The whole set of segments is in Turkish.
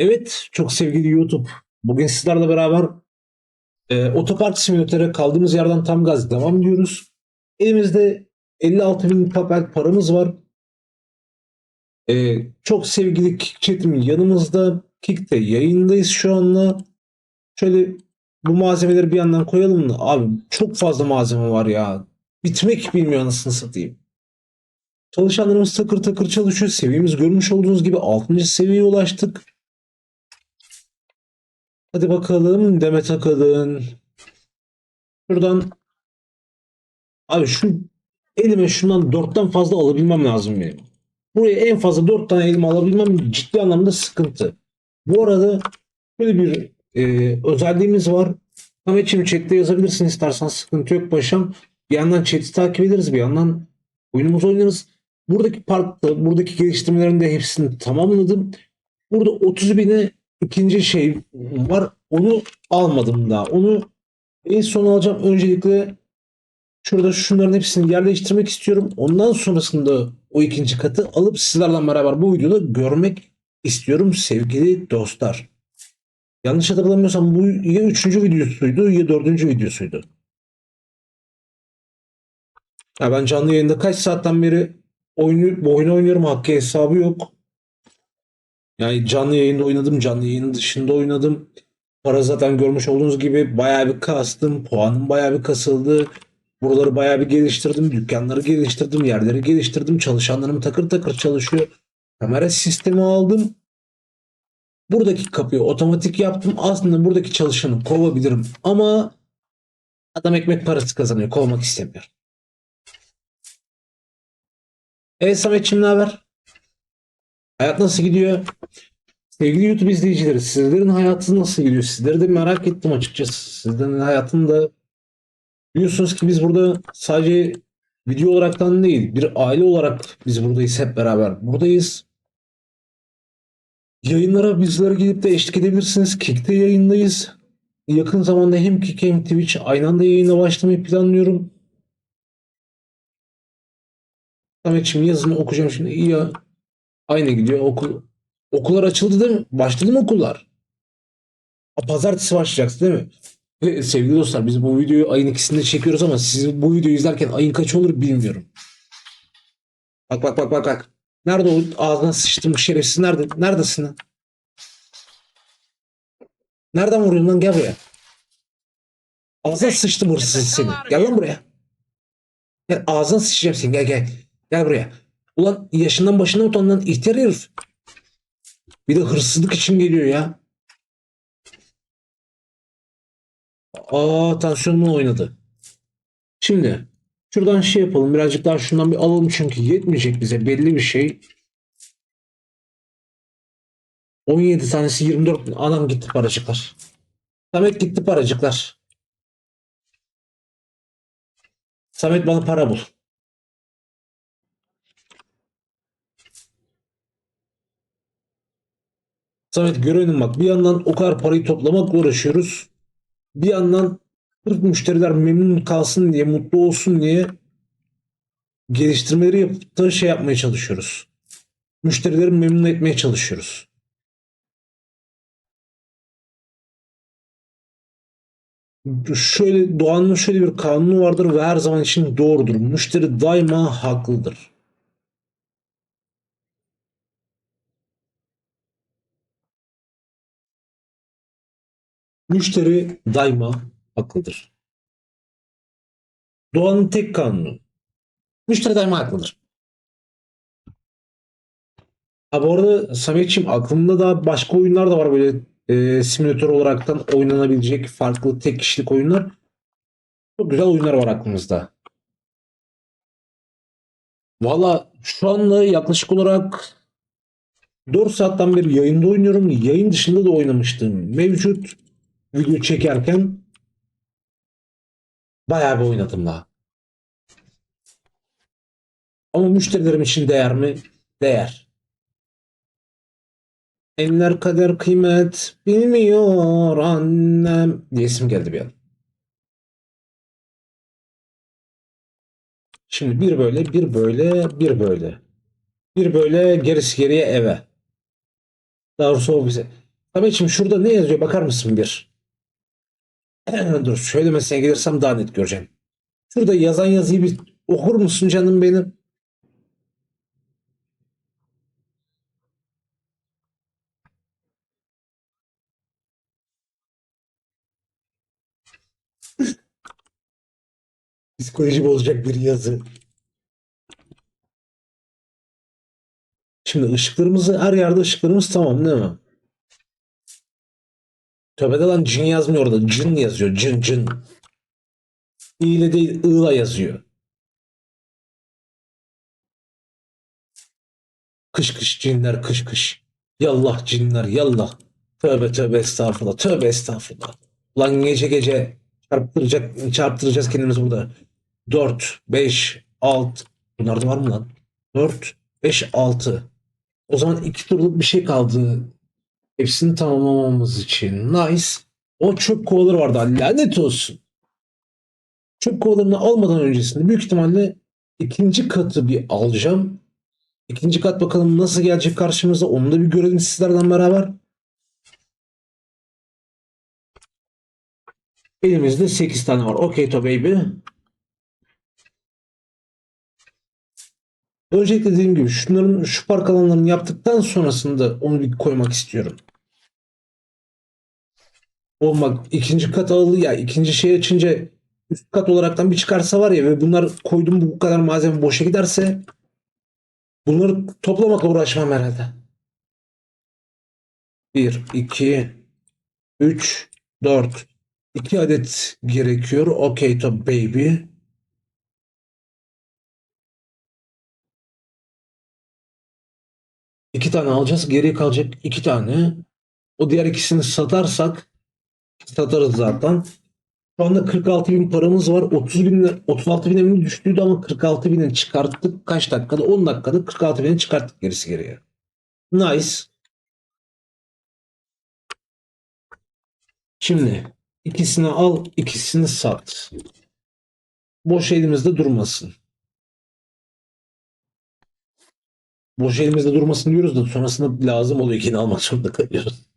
Evet, çok sevgili YouTube. Bugün sizlerle beraber e, otopark simülatöre kaldığımız yerden tam gaz devam ediyoruz. Elimizde 56 bin papel paramız var. E, çok sevgili Kick Chat'im yanımızda. Kick'te yayındayız şu anda. Şöyle bu malzemeleri bir yandan koyalım mı? Abi çok fazla malzeme var ya. Bitmek bilmiyor anasını satayım. Çalışanlarımız takır takır çalışıyor. Seviyemiz görmüş olduğunuz gibi 6. seviyeye ulaştık. Hadi bakalım Demet Akalın. Şuradan abi şu elime şundan dörtten fazla alabilmem lazım benim. Buraya en fazla dört tane elime alabilmem ciddi anlamda sıkıntı. Bu arada böyle bir e, özelliğimiz var. Samet'ciğim chatte yazabilirsin istersen sıkıntı yok paşam. Bir yandan chat'i takip ederiz bir yandan oyunumuzu oynarız. Buradaki parkta, buradaki geliştirmelerin de hepsini tamamladım. Burada 30 bine ikinci şey var. Onu almadım daha. Onu en son alacağım. Öncelikle şurada şunların hepsini yerleştirmek istiyorum. Ondan sonrasında o ikinci katı alıp sizlerle beraber bu videoda görmek istiyorum sevgili dostlar. Yanlış hatırlamıyorsam bu ya üçüncü videosuydu ya dördüncü videosuydu. Ya ben canlı yayında kaç saatten beri oyunu, bu oyunu oynuyorum. Hakkı hesabı yok. Yani canlı yayında oynadım, canlı yayının dışında oynadım. Para zaten görmüş olduğunuz gibi bayağı bir kastım. Puanım bayağı bir kasıldı. Buraları bayağı bir geliştirdim. Dükkanları geliştirdim. Yerleri geliştirdim. Çalışanlarım takır takır çalışıyor. Kamera sistemi aldım. Buradaki kapıyı otomatik yaptım. Aslında buradaki çalışanı kovabilirim. Ama adam ekmek parası kazanıyor. Kovmak istemiyor. Evet Samet'ciğim ne haber? Hayat nasıl gidiyor? Sevgili YouTube izleyicileri sizlerin hayatı nasıl gidiyor? Sizleri de merak ettim açıkçası. Sizlerin hayatında biliyorsunuz ki biz burada sadece video olaraktan değil bir aile olarak biz buradayız hep beraber. Buradayız. Yayınlara bizlere gidip de eşlik edebilirsiniz. Kick'te yayındayız. Yakın zamanda hem Kick hem Twitch aynı anda yayına başlamayı planlıyorum. Samet'ciğim yazını okuyacağım şimdi. İyi ya. Aynı gidiyor. Okul okullar açıldı değil mi? Başladı mı okullar? Pazartesi başlayacaksın değil mi? Ve sevgili dostlar biz bu videoyu ayın ikisinde çekiyoruz ama siz bu videoyu izlerken ayın kaç olur bilmiyorum. Bak bak bak bak bak. Nerede o ağzına sıçtım şerefsiz nerede? Neredesin lan? Nereden vuruyorsun lan gel buraya. Ağzına sıçtım hırsız seni. Gel lan buraya. Gel ağzına sıçacağım seni gel gel. Gel buraya. Ulan yaşından başından utan lan ihtiyar herif. Bir de hırsızlık için geliyor ya. Aa tansiyonum oynadı. Şimdi şuradan şey yapalım. Birazcık daha şundan bir alalım çünkü yetmeyecek bize belli bir şey. 17 tanesi 24 bin. Anam gitti paracıklar. Samet gitti paracıklar. Samet bana para bul. Samet görelim bak bir yandan o kadar parayı toplamakla uğraşıyoruz. Bir yandan sırf müşteriler memnun kalsın diye, mutlu olsun diye geliştirmeleri yapıp da şey yapmaya çalışıyoruz. Müşterileri memnun etmeye çalışıyoruz. Şöyle doğanın şöyle bir kanunu vardır ve her zaman için doğrudur. Müşteri daima haklıdır. Müşteri daima haklıdır. Doğanın tek kanunu. Müşteri daima haklıdır. Ha bu arada Samet'ciğim aklımda da başka oyunlar da var böyle e, simülatör olaraktan oynanabilecek farklı tek kişilik oyunlar. Çok güzel oyunlar var aklımızda. Valla şu anda yaklaşık olarak 4 saatten beri yayında oynuyorum. Yayın dışında da oynamıştım. Mevcut video çekerken bayağı bir oynadım daha. Ama müşterilerim için değer mi? Değer. Eller kader kıymet bilmiyor annem diye isim geldi bir an. Şimdi bir böyle, bir böyle, bir böyle. Bir böyle gerisi geriye eve. Daha doğrusu ofise. Samet'ciğim şurada ne yazıyor bakar mısın bir? Dur söylemesine gelirsem daha net göreceğim. Şurada yazan yazıyı bir okur musun canım benim? Psikoloji bozacak bir yazı. Şimdi ışıklarımızı her yerde ışıklarımız tamam değil mi? Tövbede lan cin yazmıyor orada. Cin yazıyor. Cin cin. İ ile değil ığla yazıyor. Kış kış cinler kış kış. Yallah cinler yallah. Tövbe tövbe estağfurullah. Tövbe estağfurullah. Lan gece gece çarptıracak, çarptıracağız kendimizi burada. 4, 5, 6. Bunlarda var mı lan? 4, 5, 6. O zaman iki turluk bir şey kaldı. Hepsini tamamlamamız için. Nice. O çöp kovaları vardı. Lanet olsun. Çöp kovalarını almadan öncesinde büyük ihtimalle ikinci katı bir alacağım. İkinci kat bakalım nasıl gelecek karşımıza. Onu da bir görelim sizlerden beraber. Elimizde 8 tane var. Okay to baby. Öncelikle dediğim gibi şunların şu park alanlarını yaptıktan sonrasında onu bir koymak istiyorum. Oğlum bak ikinci kat aldı ya ikinci şey açınca üst kat olaraktan bir çıkarsa var ya ve bunlar koydum bu kadar malzeme boşa giderse bunları toplamakla uğraşmam herhalde. 1, 2, 3, 4. 2 adet gerekiyor. Okay to baby. İki tane alacağız. Geriye kalacak iki tane. O diğer ikisini satarsak satarız zaten. Şu anda 46 bin paramız var. 30 bin, 36 bine mi düştüydü ama 46 bini çıkarttık. Kaç dakikada? 10 dakikada 46 bini çıkarttık gerisi geriye. Nice. Şimdi ikisini al, ikisini sat. Boş elimizde durmasın. Boş elimizde durmasın diyoruz da sonrasında lazım oluyor ikini almak zorunda kalıyoruz.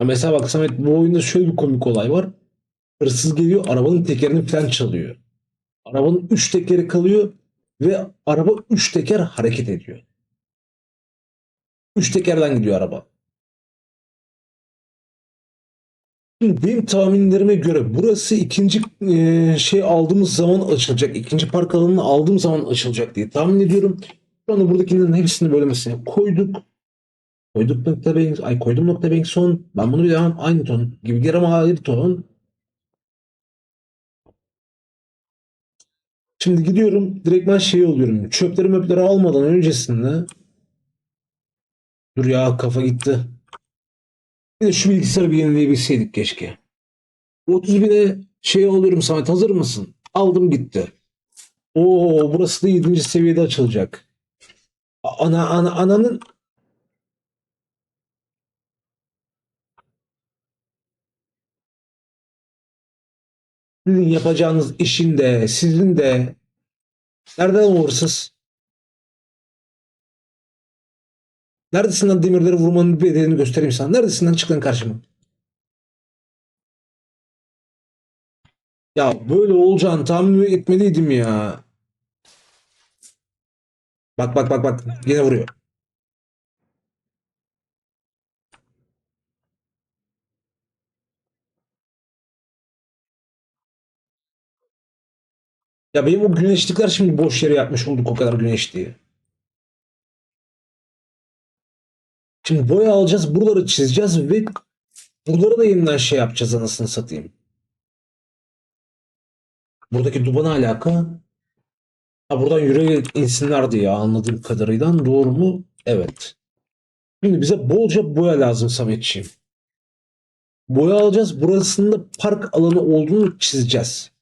Mesela bak Samet bu oyunda şöyle bir komik olay var. Hırsız geliyor arabanın tekerini falan çalıyor. Arabanın 3 tekeri kalıyor ve araba 3 teker hareket ediyor. 3 tekerden gidiyor araba. Şimdi benim tahminlerime göre burası ikinci e, şey aldığımız zaman açılacak. İkinci park alanını aldığım zaman açılacak diye tahmin ediyorum. Şu anda buradakilerin hepsini bölmesine koyduk. Koyduk nokta bank, ay koydum nokta bank son. Ben bunu bir devam aynı ton gibi geri ama ton. Şimdi gidiyorum direkt ben şey oluyorum. Çöpleri möpleri almadan öncesinde Dur ya kafa gitti. Bir de şu bilgisayarı bir yenileyebilseydik keşke. 30 bine şey alıyorum Samet hazır mısın? Aldım gitti. Oo burası da 7. seviyede açılacak. Ana ana ananın sizin yapacağınız işin de sizin de nereden uğursuz? Neredesin lan demirleri vurmanın bedelini göstereyim sana. Neredesin lan çık lan karşıma. Ya böyle olacağını tahmin etmeliydim ya. Bak bak bak bak. Yine vuruyor. Ya benim o güneşlikler şimdi boş yere yapmış olduk o kadar güneşliği. Şimdi boya alacağız, buraları çizeceğiz ve buraları da yeniden şey yapacağız anasını satayım. Buradaki duba ne alaka? Ha buradan yürüyerek insinlerdi ya anladığım kadarıyla. Doğru mu? Evet. Şimdi bize bolca boya lazım Sametciğim. Boya alacağız. Burasında park alanı olduğunu çizeceğiz.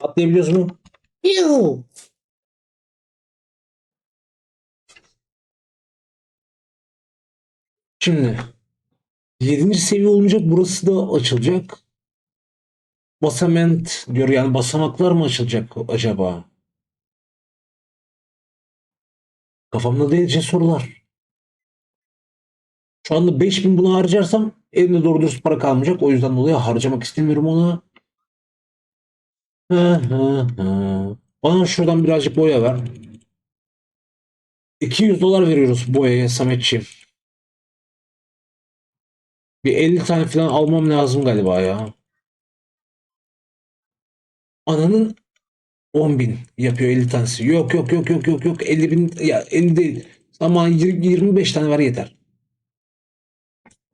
Atlayabiliyoruz mu? Yuh! Şimdi 7. seviye olunca burası da açılacak. Basament diyor yani basamaklar mı açılacak acaba? Kafamda delice sorular. Şu anda 5000 bunu harcarsam elimde doğru dürüst para kalmayacak. O yüzden dolayı harcamak istemiyorum onu. Hı. Bana şuradan birazcık boya ver. 200 dolar veriyoruz boyaya Sametçiğim. Bir 50 tane falan almam lazım galiba ya. Ananın 10 bin yapıyor 50 tanesi. Yok yok yok yok yok yok 50 bin ya 50 değil. Ama 20 25 tane ver yeter.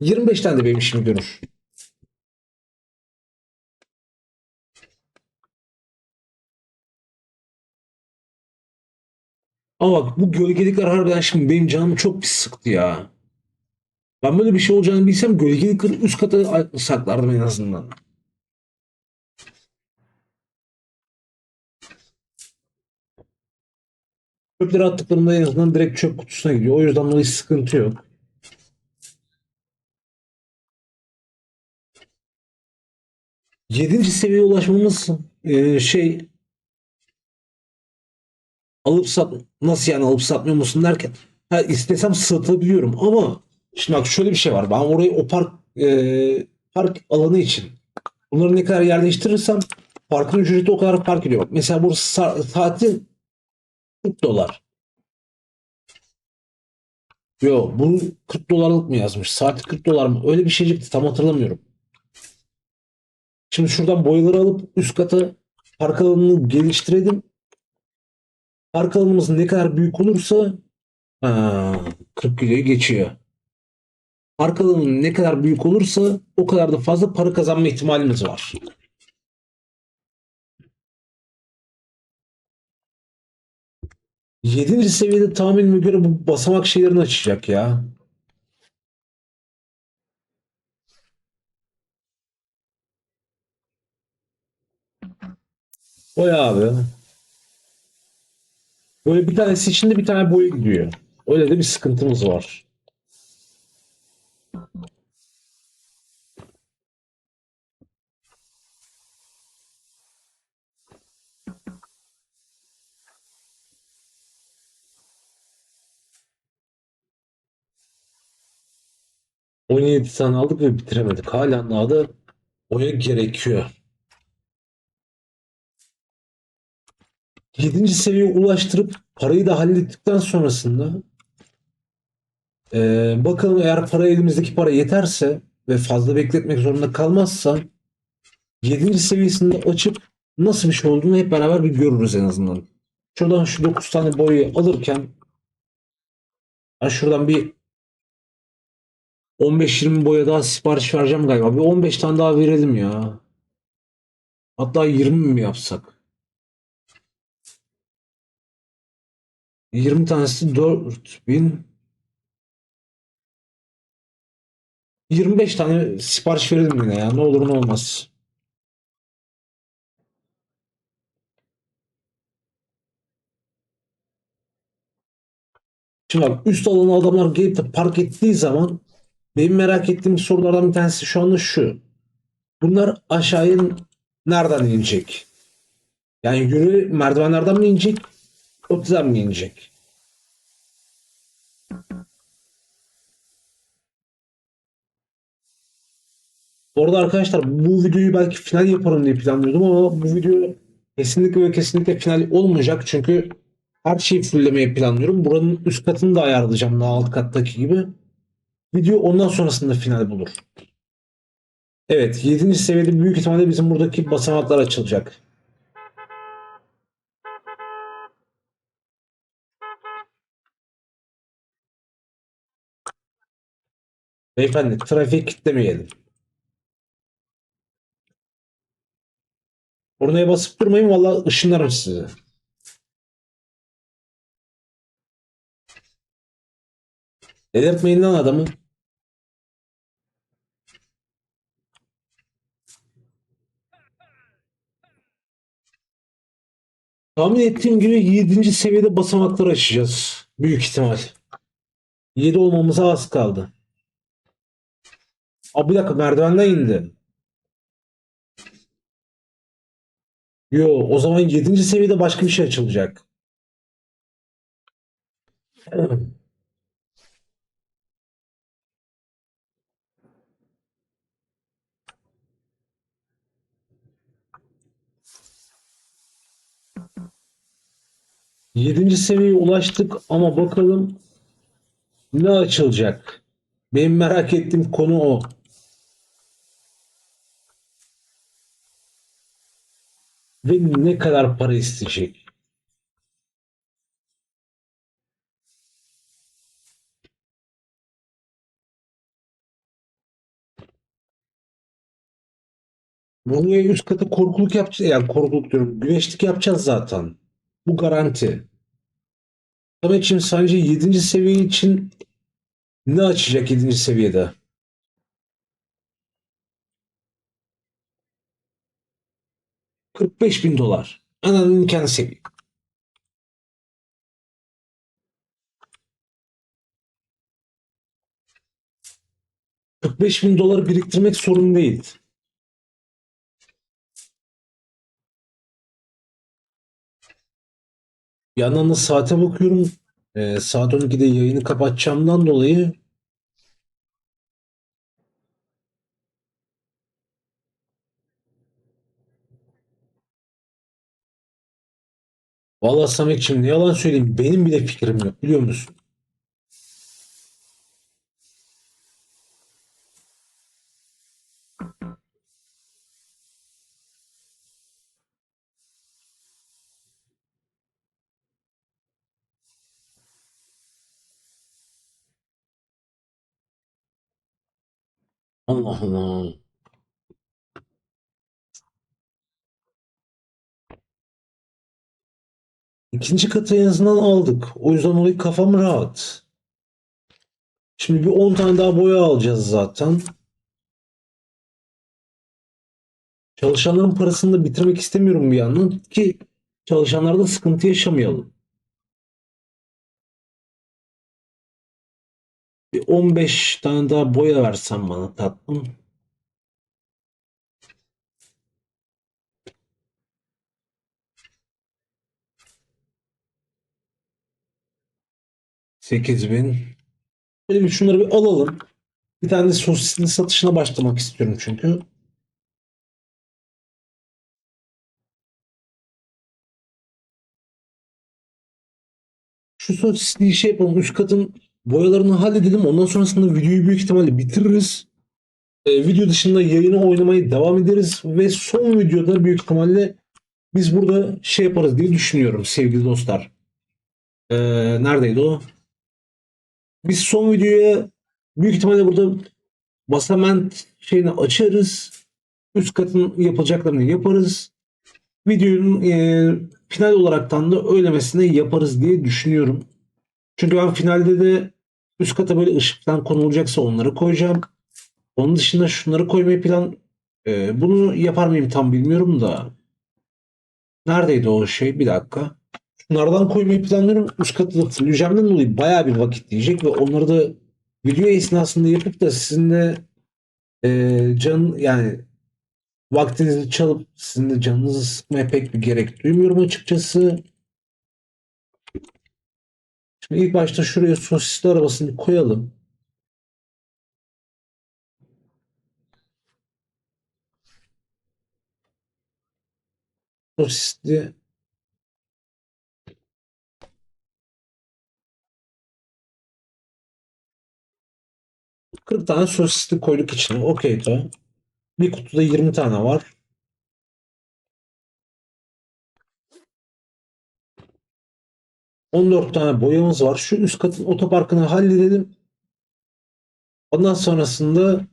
25 tane de benim işimi görür. Ama bak bu gölgelikler harbiden şimdi benim canımı çok pis sıktı ya. Ben böyle bir şey olacağını bilsem gölgelikleri üst kata saklardım en azından. Çöpleri attıklarında en azından direkt çöp kutusuna gidiyor. O yüzden dolayı sıkıntı yok. Yedinci seviyeye ulaşmamız e, şey alıp sat nasıl yani alıp satmıyor musun derken ha, istesem satabiliyorum ama şimdi bak şöyle bir şey var ben orayı o park e, park alanı için bunları ne kadar yerleştirirsem parkın ücreti o kadar fark ediyor. Mesela burası sa- saati 40 dolar. Yo bu 40 dolarlık mı yazmış? Saati 40 dolar mı? Öyle bir şeycikti tam hatırlamıyorum. Şimdi şuradan boyaları alıp üst kata park alanını geliştirelim. Park alanımız ne kadar büyük olursa ha, 40 kiloyu geçiyor. Park alanı ne kadar büyük olursa o kadar da fazla para kazanma ihtimalimiz var. Yedinci seviyede tahminime göre bu basamak şeylerini açacak ya. Boya abi. Böyle bir tanesi içinde bir tane boya gidiyor. Öyle de bir sıkıntımız var. ...17 tane aldık ve bitiremedik. Hala da boya gerekiyor. 7. seviyeye ulaştırıp parayı da hallettikten sonrasında eee, bakalım eğer para elimizdeki para yeterse ve fazla bekletmek zorunda kalmazsa 7. seviyesinde açıp nasıl bir şey olduğunu hep beraber bir görürüz en azından. Şuradan şu 9 tane boyayı alırken ben şuradan bir 15-20 boya daha sipariş vereceğim galiba. Bir 15 tane daha verelim ya. Hatta 20 mi yapsak? 20 tanesi 4000 25 tane sipariş verelim yine ya. Ne olur ne olmaz. Şimdi bak üst alana adamlar gelip de park ettiği zaman benim merak ettiğim sorulardan bir tanesi şu anda şu. Bunlar aşağıya nereden inecek? Yani yürü merdivenlerden mi inecek? Köprüden mi inecek? Bu arada arkadaşlar bu videoyu belki final yaparım diye planlıyordum ama bu video kesinlikle ve kesinlikle final olmayacak. Çünkü her şeyi fulllemeyi planlıyorum. Buranın üst katını da ayarlayacağım daha alt kattaki gibi. Video ondan sonrasında final bulur. Evet 7. seviyede büyük ihtimalle bizim buradaki basamaklar açılacak. Beyefendi trafik kitlemeyelim. Oraya basıp durmayın valla ışınlarım sizi. Delirtmeyin lan adamı. Tahmin ettiğim gibi 7. seviyede basamakları açacağız. Büyük ihtimal. 7 olmamıza az kaldı. Aa, bir dakika merdivenden indi. Yo o zaman 7. seviyede başka bir şey açılacak. Yedinci seviyeye ulaştık ama bakalım ne açılacak? Benim merak ettiğim konu o. Ve ne kadar para isteyecek? Buraya üst katı korkuluk yapacağız. Yani korkuluk diyorum. Güneşlik yapacağız zaten. Bu garanti. Samet'ciğim sence 7. seviye için ne açacak 7. seviyede? ...45 bin dolar. Ananın seviye. ...45 bin dolar biriktirmek sorun değil. Bir yandan da saate bakıyorum. Ee, saat 12'de yayını kapatacağımdan dolayı Vallahi Samet'ciğim ne yalan söyleyeyim benim bile fikrim yok biliyor musun? Allah Allah. İkinci katı en azından aldık. O yüzden olayı kafam rahat. Şimdi bir 10 tane daha boya alacağız zaten. Çalışanların parasını da bitirmek istemiyorum bir yandan ki çalışanlarda sıkıntı yaşamayalım. Bir 15 tane daha boya versen bana tatlım. Sekiz bin. Böyle bir şunları bir alalım. Bir tane de satışına başlamak istiyorum çünkü. Şu sosisli şey yapalım. Üst katın boyalarını halledelim. Ondan sonrasında videoyu büyük ihtimalle bitiririz. Ee, video dışında yayını oynamaya devam ederiz. Ve son videoda büyük ihtimalle biz burada şey yaparız diye düşünüyorum sevgili dostlar. Ee, neredeydi o? Biz son videoya büyük ihtimalle burada basament şeyini açarız. Üst katın yapılacaklarını yaparız. Videonun e, final olaraktan da öylemesine yaparız diye düşünüyorum. Çünkü ben finalde de üst kata böyle ışıktan konulacaksa onları koyacağım. Onun dışında şunları koymayı plan e, bunu yapar mıyım tam bilmiyorum da. Neredeydi o şey? Bir dakika. Şunlardan koymayı planlıyorum. Üst katı fulleyeceğimden dolayı bayağı bir vakit diyecek ve onları da video esnasında yapıp da sizin de e, can yani vaktinizi çalıp sizin de canınızı sıkmaya pek bir gerek duymuyorum açıkçası. Şimdi ilk başta şuraya sosisli arabasını koyalım. Sosisli 40 tane sosisli koyduk içine. Okey tamam. Bir kutuda 20 tane var. ...14 tane boyamız var. Şu üst katın otoparkını halledelim. Ondan sonrasında...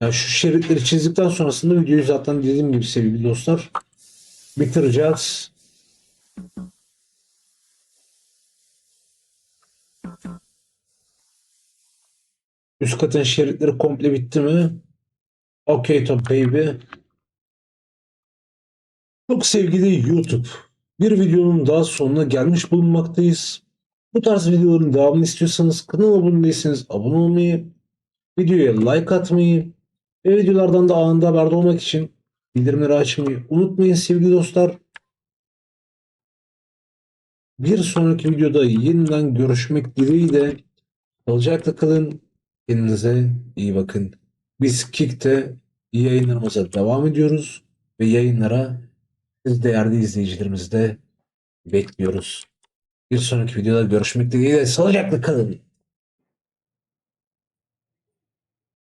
Yani şu şeritleri çizdikten sonrasında videoyu zaten dediğim gibi sevgili dostlar bitireceğiz. Üst katın şeritleri komple bitti mi? Okay top baby. Çok sevgili YouTube. Bir videonun daha sonuna gelmiş bulunmaktayız. Bu tarz videoların devamını istiyorsanız kanala abone değilseniz abone olmayı, videoya like atmayı ve videolardan da anında haberdar olmak için bildirimleri açmayı unutmayın sevgili dostlar. Bir sonraki videoda yeniden görüşmek dileğiyle sağlıcakla kalın. Kendinize iyi bakın. Biz Kick'te yayınlarımıza devam ediyoruz ve yayınlara siz değerli izleyicilerimizi de bekliyoruz. Bir sonraki videoda görüşmek dileğiyle sağlıcakla kalın.